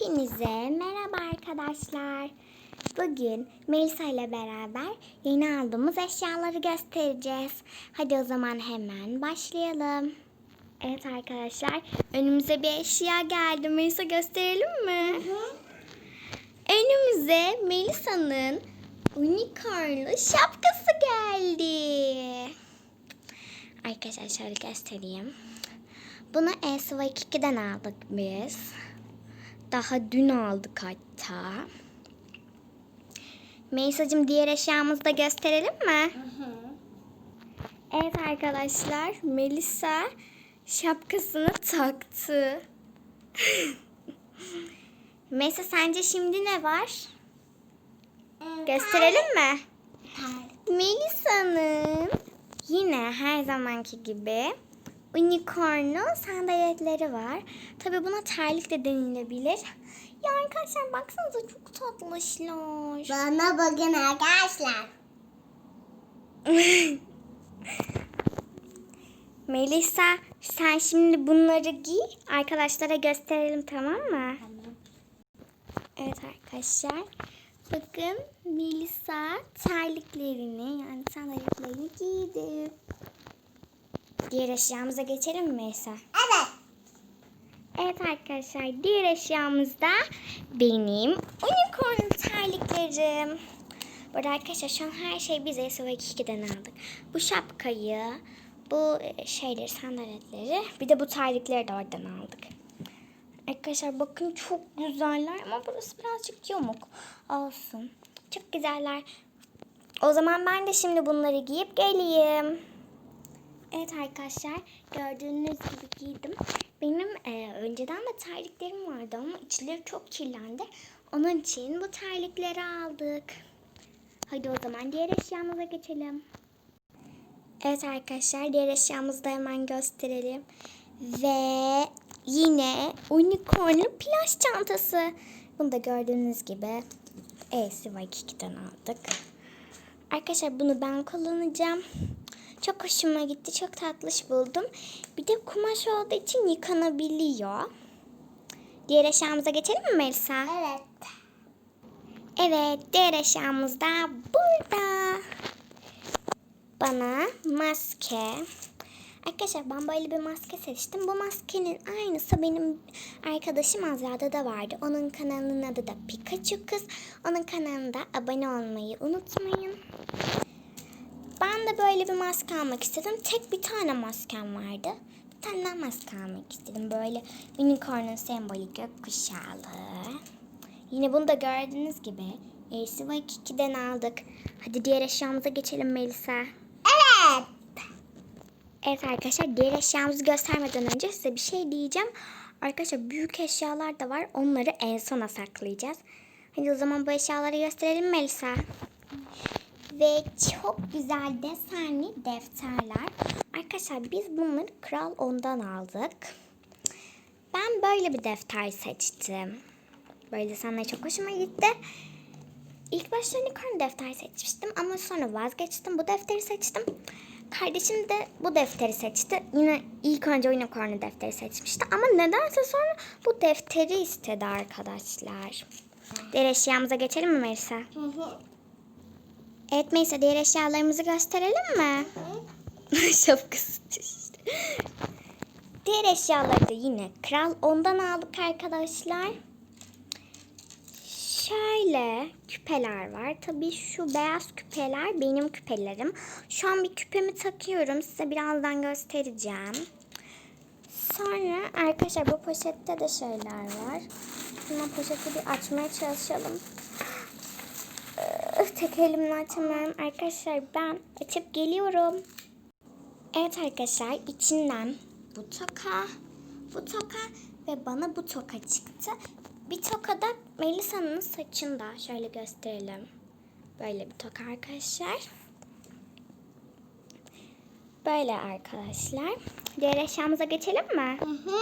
Hepinize merhaba arkadaşlar. Bugün Melisa ile beraber yeni aldığımız eşyaları göstereceğiz. Hadi o zaman hemen başlayalım. Evet arkadaşlar önümüze bir eşya geldi. Melisa gösterelim mi? Önümüze Melisa'nın unicornlu şapkası geldi. Arkadaşlar şöyle göstereyim. Bunu Elsevier 2'den aldık biz. Daha dün aldık hatta. Melisa'cığım diğer eşyamızı da gösterelim mi? Evet arkadaşlar Melisa şapkasını taktı. Melisa sence şimdi ne var? Gösterelim mi? Melisa'nın yine her zamanki gibi unicornlu sandaletleri var. Tabi buna terlik de denilebilir. Ya arkadaşlar baksanıza çok tatlışlar. Bana bakın arkadaşlar. Melisa sen şimdi bunları giy. Arkadaşlara gösterelim tamam mı? Evet arkadaşlar. Bakın Melisa terliklerini yani sandaletlerini giydi. Diğer eşyamıza geçelim mi Melisa? Evet. Evet arkadaşlar diğer eşyamız da benim unicorn terliklerim. Burada arkadaşlar şu an her şeyi biz SOV 2'den aldık. Bu şapkayı, bu e, şeyleri, sandaletleri, bir de bu terlikleri de oradan aldık. Arkadaşlar bakın çok güzeller ama burası birazcık yamuk. Olsun. Çok güzeller. O zaman ben de şimdi bunları giyip geleyim. Evet arkadaşlar gördüğünüz gibi giydim. Benim e, önceden de terliklerim vardı ama içleri çok kirlendi. Onun için bu terlikleri aldık. Hadi o zaman diğer eşyamıza geçelim. Evet arkadaşlar diğer eşyamızı da hemen gösterelim. Ve yine unicornlu plaj çantası. Bunu da gördüğünüz gibi E'si var 2'den aldık. Arkadaşlar bunu ben kullanacağım. Çok hoşuma gitti. Çok tatlış buldum. Bir de kumaş olduğu için yıkanabiliyor. Diğer eşyamıza geçelim mi Melisa? Evet. Evet, diğer eşyamız da burada. Bana maske. Arkadaşlar ben böyle bir maske seçtim. Bu maskenin aynısı benim arkadaşım Azra'da da vardı. Onun kanalının adı da Pikachu Kız. Onun kanalında abone olmayı unutmayın. De böyle bir maske almak istedim. Tek bir tane maskem vardı. Bir tane daha maske almak istedim. Böyle unicorn'un sembolü gökkuşağı. Yine bunu da gördüğünüz gibi Elsi ve 2'den aldık. Hadi diğer eşyamıza geçelim Melisa. Evet. Evet arkadaşlar diğer eşyamızı göstermeden önce size bir şey diyeceğim. Arkadaşlar büyük eşyalar da var. Onları en sona saklayacağız. Hadi o zaman bu eşyaları gösterelim Melisa. Ve çok güzel desenli defterler. Arkadaşlar biz bunları Kral ondan aldık. Ben böyle bir defter seçtim. Böyle desenleri çok hoşuma gitti. İlk başta unicorn defter seçmiştim ama sonra vazgeçtim. Bu defteri seçtim. Kardeşim de bu defteri seçti. Yine ilk önce unicorn defteri seçmişti. Ama nedense sonra bu defteri istedi arkadaşlar. Diğer eşyamıza geçelim mi Melisa? Hı hı. Evet Melisa diğer eşyalarımızı gösterelim mi? Şapkası düştü. Diğer eşyaları da yine Kral ondan aldık arkadaşlar. Şöyle küpeler var. Tabii şu beyaz küpeler benim küpelerim. Şu an bir küpemi takıyorum. Size birazdan göstereceğim. Sonra arkadaşlar bu poşette de şeyler var. Hemen poşeti bir açmaya çalışalım. Öf, Tek elimle açamıyorum. Arkadaşlar ben açıp geliyorum. Evet arkadaşlar içinden bu toka, bu toka ve bana bu toka çıktı. Bir toka da Melisa'nın saçında. Şöyle gösterelim. Böyle bir toka arkadaşlar. Böyle arkadaşlar. Diğer eşyamıza geçelim mi? Hı hı.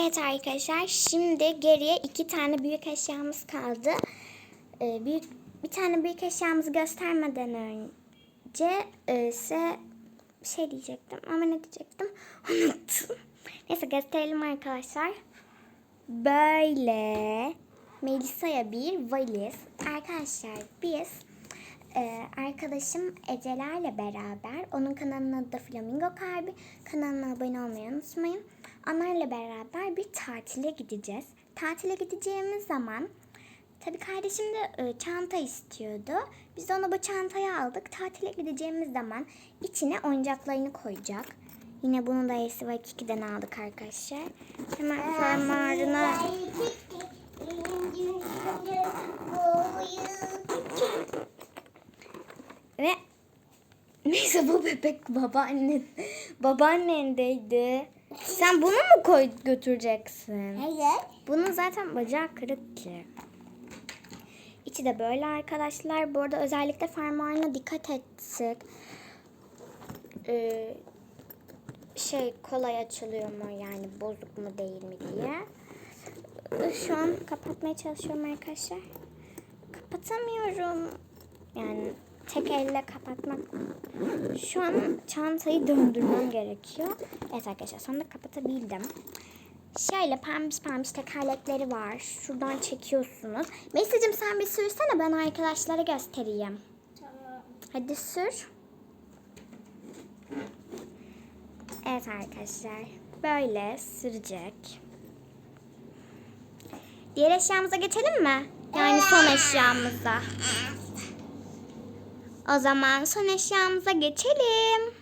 Evet arkadaşlar şimdi geriye iki tane büyük eşyamız kaldı. Ee, büyük bir tane büyük eşyamızı göstermeden önce e, size bir şey diyecektim ama ne diyecektim unuttum. Neyse gösterelim arkadaşlar. böyle Melisa'ya bir valiz. Arkadaşlar biz e, arkadaşım Eceler'le beraber onun kanalının adı da Flamingo Kalbi. Kanalına abone olmayı unutmayın. Onlarla beraber bir tatile gideceğiz. Tatile gideceğimiz zaman tabii kardeşim de e, çanta istiyordu. Biz de ona bu çantayı aldık. Tatile gideceğimiz zaman içine oyuncaklarını koyacak. Yine bunu da Esiva 2'den aldık arkadaşlar. Hemen fermuarına ve neyse bu bebek babaanne babaannendeydi. Sen bunu mu koy götüreceksin? Hayır. Bunun zaten bacağı kırık ki. İçi de böyle arkadaşlar. Bu arada özellikle fermuarına dikkat ettik. Ee, şey kolay açılıyor mu yani bozuk mu değil mi diye. Ee, Şu an kapatmaya çalışıyorum arkadaşlar. Kapatamıyorum. Yani tek elle kapatmak. Şu an çantayı döndürmem gerekiyor. Evet arkadaşlar sonunda kapatabildim. Şöyle pembiş pembiş tekerlekleri var. Şuradan çekiyorsunuz. Melisa'cığım sen bir sürsene ben arkadaşlara göstereyim. Tamam. Hadi sür. Evet arkadaşlar. Böyle sürecek. Diğer eşyamıza geçelim mi? Yani son eşyamıza. O zaman son eşyamıza geçelim.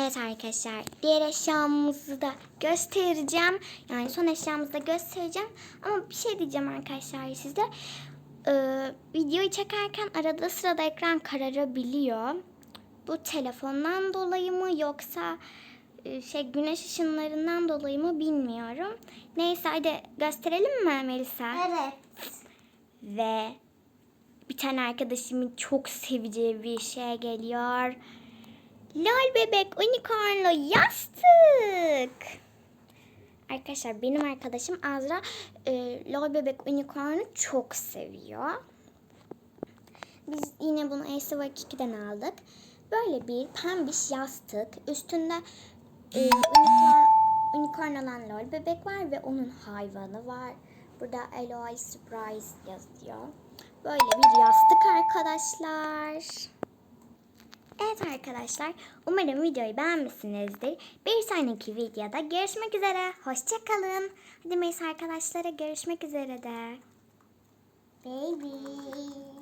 Evet arkadaşlar diğer eşyamızı da göstereceğim. Yani son eşyamızı da göstereceğim. Ama bir şey diyeceğim arkadaşlar size. Ee, videoyu çekerken arada sırada ekran kararabiliyor. Bu telefondan dolayı mı yoksa e, şey güneş ışınlarından dolayı mı bilmiyorum. Neyse hadi gösterelim mi Melisa? Evet. Ve bir tane arkadaşımın çok seveceği bir şey geliyor. Lol bebek unicornlu yastık. Arkadaşlar benim arkadaşım Azra e, lol bebek unicornu çok seviyor. Biz yine bunu ASV 2'den aldık. Böyle bir pembiş yastık. Üstünde e, unicorn, unicorn olan lol bebek var ve onun hayvanı var. Burada Eloy Surprise yazıyor. Böyle bir yastık arkadaşlar. Evet arkadaşlar, umarım videoyu beğenmişsinizdir. Bir sonraki videoda görüşmek üzere. Hoşçakalın. Hadi Melis arkadaşlara görüşmek üzere de. Baby.